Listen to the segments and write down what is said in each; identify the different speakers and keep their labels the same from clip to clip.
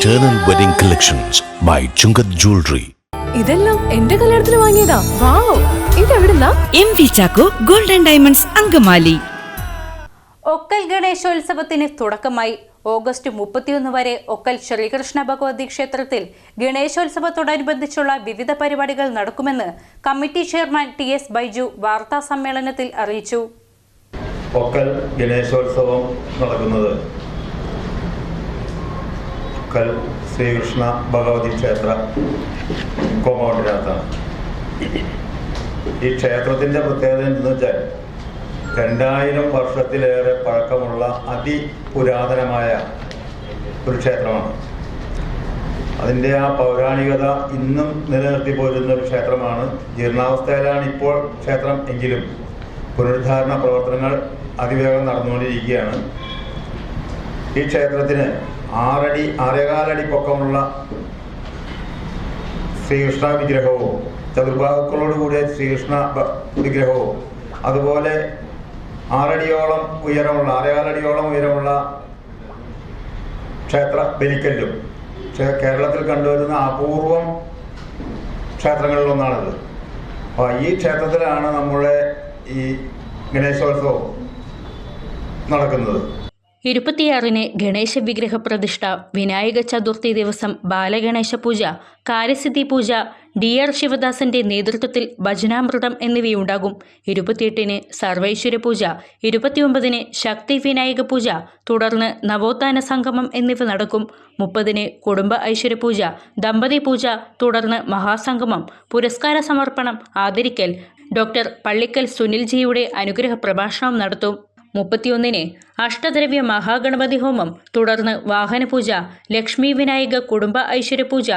Speaker 1: Eternal Wedding Collections by Chungat Jewelry.
Speaker 2: ഇതെല്ലാം എന്റെ കല്യാണത്തിന് വാങ്ങിയതാ. Wow ഇതെവിടുന്നാ?
Speaker 3: M V Chacko golden diamonds Angamaly.
Speaker 4: Okkal ഗണേശോത്സവത്തിന് തുടക്കമായി ഓഗസ്റ്റ് മുപ്പത്തിയൊന്ന് വരെ ഒക്കൽ ശ്രീകൃഷ്ണ ഭഗവതി ക്ഷേത്രത്തിൽ ഗണേശോത്സവത്തോടനുബന്ധിച്ചുള്ള വിവിധ പരിപാടികൾ നടക്കുമെന്ന് committee chairman T S Baiju വാർത്താ സമ്മേളനത്തിൽ അറിയിച്ചു.
Speaker 5: ഒക്കൽ ഗണേശോത്സവം നടക്കുന്നത് ഒക്കൽ ശ്രീകൃഷ്ണ ഭഗവതി ക്ഷേത്ര കോമ്പൗണ്ടിനകത്താണ് ഈ ക്ഷേത്രത്തിന്റെ പ്രത്യേകത എന്തെന്ന് വെച്ചാൽ രണ്ടായിരം വർഷത്തിലേറെ പഴക്കമുള്ള അതിപുരാതനമായ ഒരു ക്ഷേത്രമാണ്. അതിന്റെ ആ പൗരാണികത ഇന്നും നിലനിർത്തി പോരുന്ന ഒരു ക്ഷേത്രമാണ്. ജീർണാവസ്ഥയിലാണ് ഇപ്പോൾ ക്ഷേത്രം എങ്കിലും പുനരുദ്ധാരണ പ്രവർത്തനങ്ങൾ അതിവേഗം നടന്നുകൊണ്ടിരിക്കുകയാണ്. ഈ ക്ഷേത്രത്തിന് ആറടി ആറേകാലടി പൊക്കമുള്ള ശ്രീകൃഷ്ണ വിഗ്രഹവും ചതുർബാഹുക്കളോടുകൂടിയ ശ്രീകൃഷ്ണ വിഗ്രഹവും അതുപോലെ ആറടിയോളം ഉയരമുള്ള ആറേകാലടിയോളം ഉയരമുള്ള ക്ഷേത്ര ബലിക്കല്ലും. കേരളത്തിൽ കണ്ടുവരുന്ന അപൂർവം ക്ഷേത്രങ്ങളിലൊന്നാണത് അപ്പോൾ ഈ ക്ഷേത്രത്തിലാണ് നമ്മുടെ ഈ ഗണേശോത്സവം നടക്കുന്നത്.
Speaker 4: ഇരുപത്തിയാറിന് ഗണേശ വിഗ്രഹ പ്രതിഷ്ഠ വിനായക ചതുർത്ഥി ദിവസം ബാലഗണേശ പൂജ കാര്യസിദ്ധി പൂജ ഡി ആർ ശിവദാസന്റെ നേതൃത്വത്തിൽ ഭജനാമൃതം എന്നിവയുണ്ടാകും. ഇരുപത്തിയെട്ടിന് സർവൈശ്വര പൂജ ഇരുപത്തിയൊമ്പതിന് ശക്തി വിനായക പൂജ തുടർന്ന് നവോത്ഥാന സംഗമം എന്നിവ നടക്കും. മുപ്പതിന് കുടുംബ ഐശ്വര്യ പൂജ ദമ്പതി പൂജ തുടർന്ന് മഹാസംഗമം പുരസ്കാര സമർപ്പണം ആദരിക്കൽ. ഡോക്ടർ പള്ളിക്കൽ സുനിൽജിയുടെ അനുഗ്രഹ പ്രഭാഷണം നടത്തും. മുപ്പത്തിയൊന്നിന് അഷ്ടദ്രവ്യ മഹാഗണപതി ഹോമം തുടർന്ന് വാഹനപൂജ ലക്ഷ്മി വിനായക കുടുംബ ഐശ്വര്യപൂജ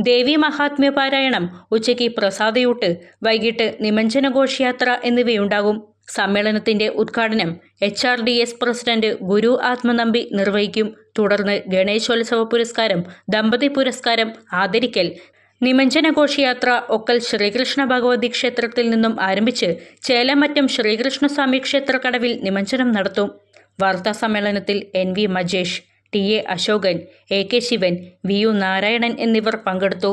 Speaker 4: ദേവി മഹാത്മ്യ പാരായണം ഉച്ചയ്ക്ക് പ്രസാദയൂട്ട് വൈകിട്ട് നിമഞ്ജന ഘോഷയാത്ര എന്നിവയുണ്ടാകും. സമ്മേളനത്തിന്റെ ഉദ്ഘാടനം H R D S president Guru Athmanambi നിർവഹിക്കും. തുടർന്ന് ഗണേശോത്സവ പുരസ്കാരം ദമ്പതി പുരസ്കാരം ആദരിക്കൽ നിമഞ്ജന ഘോഷയാത്ര ഒക്കൽ ശ്രീകൃഷ്ണ ഭഗവതി ക്ഷേത്രത്തിൽ നിന്നും ആരംഭിച്ച് ചേലമറ്റം ശ്രീകൃഷ്ണസ്വാമി ക്ഷേത്രക്കടവിൽ നിമഞ്ജനം നടത്തും. വാർത്താ സമ്മേളനത്തിൽ N V Majesh T A Ashokan A K Sivan V U Narayanan എന്നിവർ പങ്കെടുത്തു.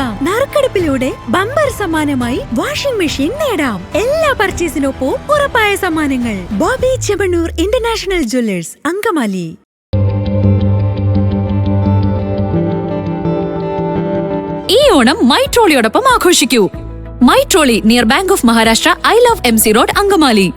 Speaker 6: നറുക്കെടുപ്പിലൂടെ ബമ്പർ സമ്മാനമായി വാഷിംഗ് മെഷീൻ നേടാം. എല്ലാ പർച്ചേസിനൊപ്പവും ഉറപ്പായ സമ്മാനങ്ങൾ. Bobby Chemmanur international jewellers Angamaly.
Speaker 7: ഈ ഓണം മൈട്രോളിയോടൊപ്പം ആഘോഷിക്കൂ. മൈട്രോളി near bank of Maharashtra I love M C road Angamaly.